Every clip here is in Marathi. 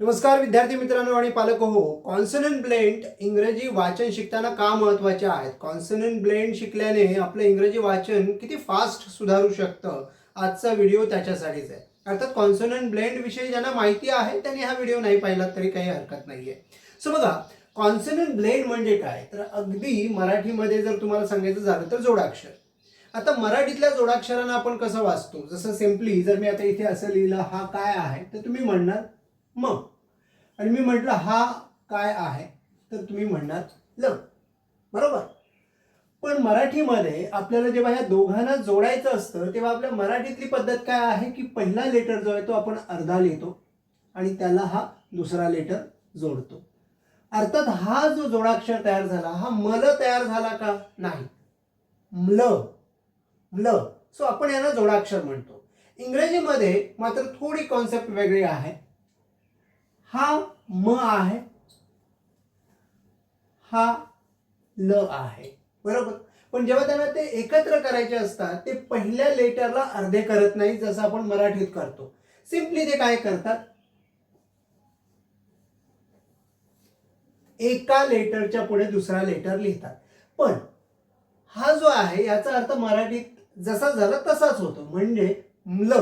नमस्कार विद्यार्थी मित्रांनो आणि पालक हो कॉन्सनंट ब्लेंड इंग्रजी वाचन शिकताना का महत्त्वाचे आहेत? कॉन्सनंट ब्लेंड शिकल्याने आपलं इंग्रजी वाचन किती फास्ट सुधारू शकतं? आजचा व्हिडिओ त्याच्यासाठीच आहे. अर्थात कॉन्सनंट ब्लेंड विषयी ज्यांना माहिती आहे त्यांनी हा व्हिडिओ नाही पाहिला तरी काही हरकत नाहीये. सो बघा कॉन्सनंट ब्लेंड म्हणजे काय? तर अगदी मराठीमध्ये जर तुम्हाला सांगायचं झालं तर जोडाक्षर. आता मराठीतल्या जोडाक्षरांना आपण कसं वाचतो? जसं सिम्पली जर मी आता इथे असं लिहिलं हा काय आहे? तर तुम्ही म्हणणार मग. आणि मी म्हटलं हा काय आहे? तर तुम्ही म्हणणार ल. बरोबर? पण मराठीमध्ये आपल्याला जेव्हा ह्या दोघांना जोडायचं असतं तेव्हा आपल्या मराठीतली पद्धत काय आहे की पहिला लेटर जो आहे तो आपण अर्धा लिहितो आणि त्याला हा दुसरा लेटर जोडतो. अर्थात हा जो जोडाक्षर तयार झाला हा मल तयार झाला का? नाही. म्ल. म्ल. सो आपण यांना जोडाक्षर म्हणतो. इंग्रजीमध्ये मात्र थोडी कॉन्सेप्ट वेगळी आहे. हा म आहे. हा ल आहे. बरोबर? पण जेव्हा त्यांना ते एकत्र करायचे असतात ते पहिल्या लेटरला अर्धे करत नाही जसं आपण मराठीत करतो. सिम्पली ते काय करतात? एका लेटरच्या पुढे दुसरा लेटर लिहितात. पण हा जो आहे याचा अर्थ मराठीत जसा झाला तसाच होतो. म्हणजे म्ल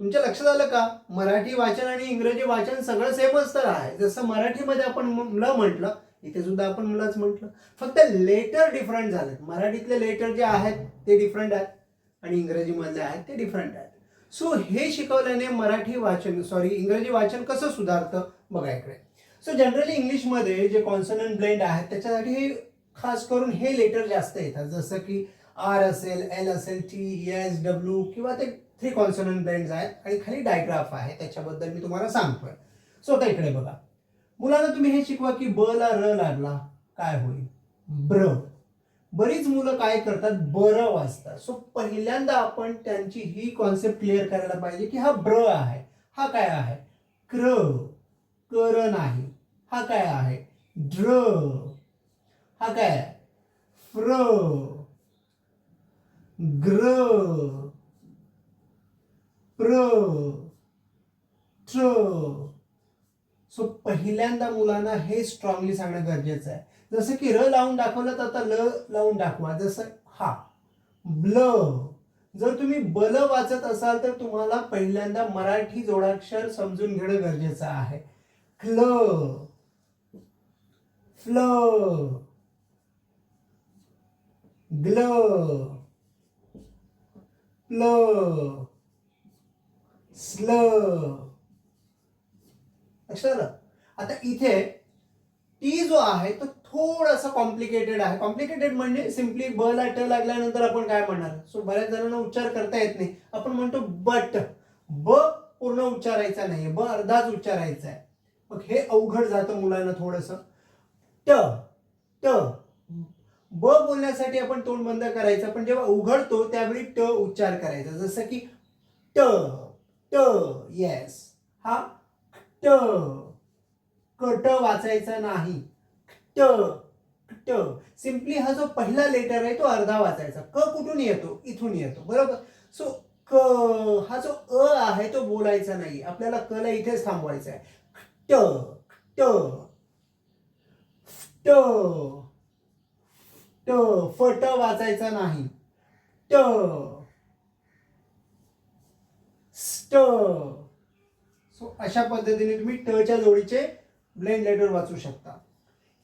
तुमच्या लक्षात आलं का? मराठी वाचन आणि इंग्रजी वाचन सगळं सेमच तर आहे. जसं मराठीमध्ये आपण म्ल म्हटलं इथे सुद्धा आपण मुलाच म्हटलं. फक्त लेटर डिफरंट झालेत. मराठीतले लेटर जे आहेत ते डिफरंट आहेत. आणि इंग्रजीमधले आहेत ते डिफरंट आहेत. सो हे शिकवल्याने मराठी वाचन सॉरी इंग्रजी वाचन कसं सुधारतं? बघा इकडे. सो जनरली इंग्लिशमध्ये जे कॉन्सनंट ब्लेंड आहेत त्याच्यासाठी खास करून हे लेटर जास्त येतात. जसं की आर असेल एल असेल टी एस डब्ल्यू किंवा ते थ्री कॉन्सनंट ब्लेंड्स आहेत आणि खाली डायग्राफ आहे त्याच्याबद्दल मी तुम्हाला सांगतोय. सो आता इकडे बघा. मुलांना तुम्ही हे शिकवा की ब ला र लागला काय होईल? ब्र. बरीच मुलं काय करतात? बर वाचतात. सो पहिल्यांदा आपण त्यांची ही कॉन्सेप्ट क्लिअर करायला पाहिजे की हा ब्र आहे. हा काय आहे? क्र. कर नाही. हा काय आहे? ड्र हा काय आहे? फ्र. ग्र. प्र ट्र. सो पहिल्यांदा मुलांना हे स्ट्रॉंगली सांगणं गरजेचं आहे. जसं की र लावून दाखवलं तर आता ल लावून दाखवा. जसं हा. ब्ल. जर तुम्ही बल वाचत असाल तर तुम्हाला पहिल्यांदा मराठी जोडाक्षर समजून घेणं गरजेचं आहे. क्ल. फ्ल. ग्ल. प्ल. स्ल लक्षात आलं? आता इथे टी जो आहे तो थोडासा कॉम्प्लिकेटेड आहे. कॉम्प्लिकेटेड म्हणजे सिम्पली ब ला ट लागल्यानंतर आपण काय म्हणणार? सो बऱ्याच जणांना उच्चार करता येत नाही. आपण म्हणतो बट. ब पूर्ण उच्चारायचा नाही ब अर्धाच उच्चारायचा आहे. मग हे अवघड जातं मुलांना थोडस. ट. ट. ब बोलण्यासाठी आपण तोंड बंद करायचं. पण जेव्हा उघडतो त्यावेळी ट उच्चार करायचा. जसं की ट. ट येस हा? ट कट वाचायचा नाही. ट ट सिम्पली हा जो पहिला लेटर आहे तो अर्धा वाचायचा. क कुठून येतो? इथून येतो. बरोबर? सो क हा जो अ आहे तो बोलायचा नाही. आपल्याला क इथेच थांबवायचा आहे. ट ट. ट ट फट वाचायचा नाही. ट. ट. सो अशा पद्धतीने तुम्ही टच्या जोडीचे ब्लेंड लेटर वाचू शकता.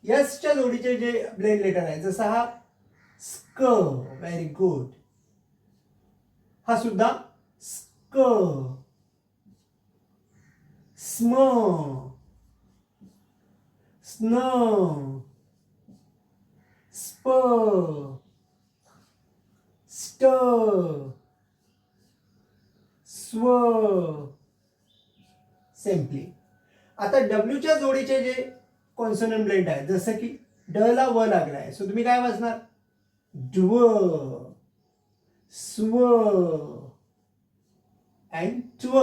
यसच्या जोडीचे जे ब्लेंड लेटर आहे जसा हा स्क व्हेरी गुड हा सुद्धा स्क स्म. स्न. स्प. स्ट. स्व. सेम्पली आता डब्ल्यूच्या जोडीचे जे कॉन्सोनंट ब्लेंड आहे जसं की ड ला व लागलाय सो तुम्ही काय वाचणार? ड्व. स्व. अँड ट्व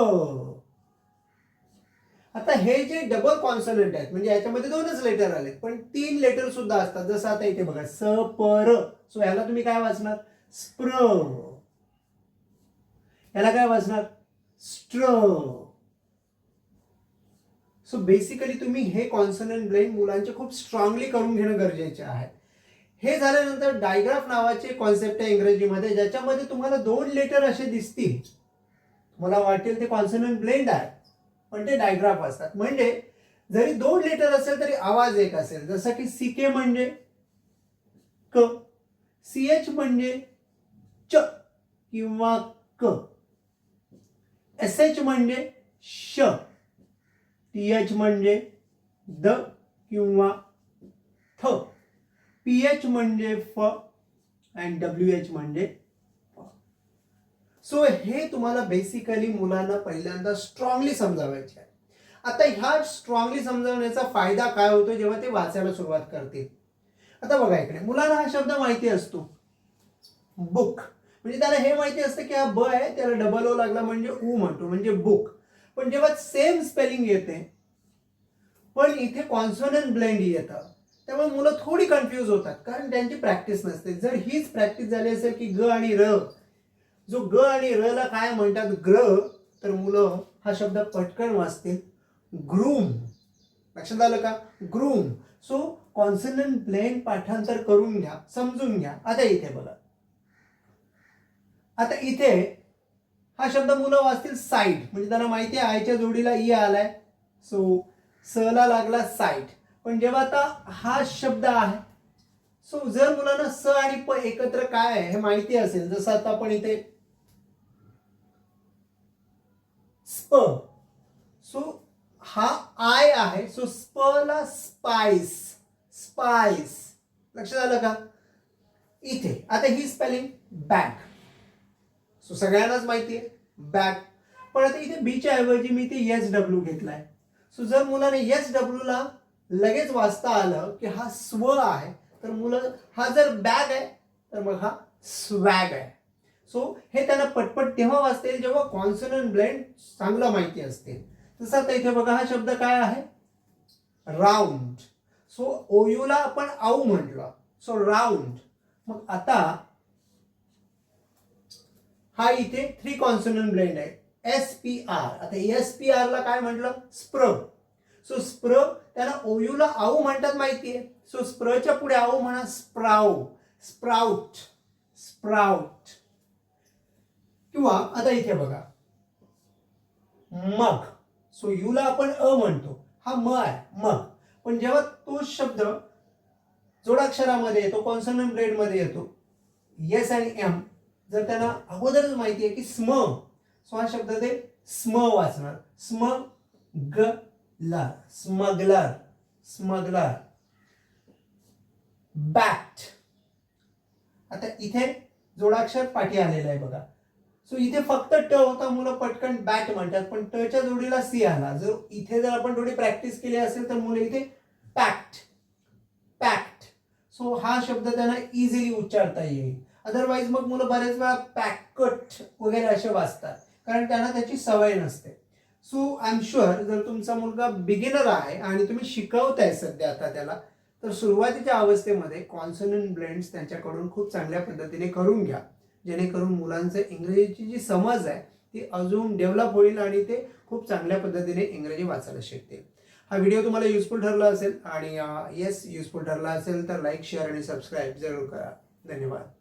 आता हे जे डबल कॉन्सनंट आहेत म्हणजे याच्यामध्ये दोनच लेटर आलेत पण तीन लेटर सुद्धा असतात. जसं आता इथे बघा स पर सो ह्याला तुम्ही काय वाचणार? स्प्र. ह्याला काय वाचणार? स्ट्र सो बेसिकली तुम्ही हे कॉन्सनंट ब्लेंड मुलांचे खूप स्ट्रॉंगली करून घेणं गरजेचे आहे. हे झाल्यानंतर डायग्राफ नावाचे कॉन्सेप्ट आहे इंग्रजीमध्ये ज्याच्यामध्ये तुम्हाला दोन लेटर असे दिसतील. तुम्हाला वाटेल ते कॉन्सनंट ब्लेंड आहे पण ते डायग्राफ असतात. म्हणजे जरी दोन लेटर असेल तरी आवाज एक असेल. जसं की सी के म्हणजे क सी एच म्हणजे च किंवा क. एस एच म्हणजे श. टी एच म्हणजे द किंवा थ. पी एच म्हणजे फ अँड डब्ल्यू एच म्हणजे सो हे तुम्हाला बेसिकली मुलांना पहिल्यांदा स्ट्रॉंगली समजावायचे आहे. आता ह्या स्ट्रॉंगली समजावण्याचा फायदा काय होतो जेव्हा ते वाचायला सुरुवात करतील? आता बघा इकडे. मुलांना हा शब्द माहिती असतो. बुक म्हणजे त्याला हे माहिती असतं की हा ब आहे त्याला डबल ओ लागला म्हणजे ऊ म्हणतो म्हणजे बुक पण जेव्हा सेम स्पेलिंग येते पण इथे कॉन्सोनंट ब्लेंड येतं त्यामुळे मुलं थोडी कन्फ्यूज होतात कारण त्यांची प्रॅक्टिस नसते. जर हीच प्रॅक्टिस झाली असेल की ग आणि र जो ग आणि र ला काय म्हणतात ग्र तर मुलं हा शब्द पटकन वाचतील. ग्रूम. लक्षात आलं का? ग्रूम. सो कॉन्सनंट ब्लेंड पाठांतर करून घ्या समजून घ्या. आता इथे बघा. आता इथे हा शब्द मुलं वाचतील साईट. म्हणजे त्यांना माहिती आहे आयच्या जोडीला ई आलाय. सो स ला लागला साईट. पण जेव्हा आता हा शब्द आहे सो जर मुलांना स आणि प एकत्र काय आहे हे माहिती असेल जसं आता आपण इथे स्प. सो हा आय आहे सो स्प ला स्पाइस. स्पाइस. लक्षात झालं का? इथे. आता ही स्पेलिंग बँक सो सगळ्यांनाच माहिती आहे. बॅग पण आता इथे बीच्या ऐवजी मी इथे एस डब्ल्यू घेतलाय. सो जर मुलाने एस डब्ल्यूला लगेच वाचता आलं की हा स्व आहे तर मुलं हा जर बॅग आहे तर मग हा स्वॅग आहे. सो हे त्यांना पटपट तेव्हा वाचता येईल जेव्हा कॉन्सनंट ब्लेंड चांगला माहिती असते. तसं आता इथे बघा हा शब्द काय आहे? राऊंड सो ओयूला आपण आऊ म्हटलं. सो राऊंड मग आता हा इथे थ्री कॉन्सोनंट ब्लेंड आहे. एस पी आर आता एस पी आर ला काय म्हटलं? स्प्र सो स्प्र त्यांना ओयूला आऊ म्हणतात माहितीये. सो स्प्रच्या पुढे आऊ म्हणा स्प्राऊ. स्प्राउट. स्प्राउट. किंवा आता इथे बघा. मग. सो यूला आपण अ म्हणतो. हा म आहे. मग. पण जेव्हा तो शब्द जोडाक्षरामध्ये येतो कॉन्सनंट ब्लेंडमध्ये येतो येस आणि एम जर त्यांना अगोदरच माहिती आहे की स्म सो हा शब्द ते स्म वाचणार. स्म ग ला स्मगलर स्मगलर. बॅट आता इथे जोडाक्षर पाठी आलेला आहे बघा. सो इथे फक्त ट होता मुलं पटकन बॅट म्हणतात पण टच्या जोडीला सी आला. जर इथे जर आपण थोडी प्रॅक्टिस केली असेल तर मुलं इथे पॅक्ट पॅक्ट सो हा शब्द त्यांना इझिली उच्चारता येईल. अदरवाईज मग मुलं बऱ्याच वेळा पॅकट वगैरे असे वाचतात. कारण त्यांना त्याची सवय नसते. सो आय एम शुअर जर तुमचा मुलगा बिगिनर आहे आणि तुम्ही शिकवताय सध्या आता त्याला तर सुरुवातीच्या अवस्थेमध्ये कॉन्सनंट ब्लेंड्स त्यांच्याकडून खूप चांगल्या पद्धतीने करून घ्या. जेणेकरून मुलांचं इंग्रजीची जी समज आहे ती अजून डेव्हलप होईल आणि ते खूप चांगल्या पद्धतीने इंग्रजी वाचायला शिकतील. हा व्हिडिओ तुम्हाला युजफुल ठरला असेल आणि uh, येस युजफुल ठरला असेल तर लाईक शेअर आणि सबस्क्राईब जरूर करा. धन्यवाद.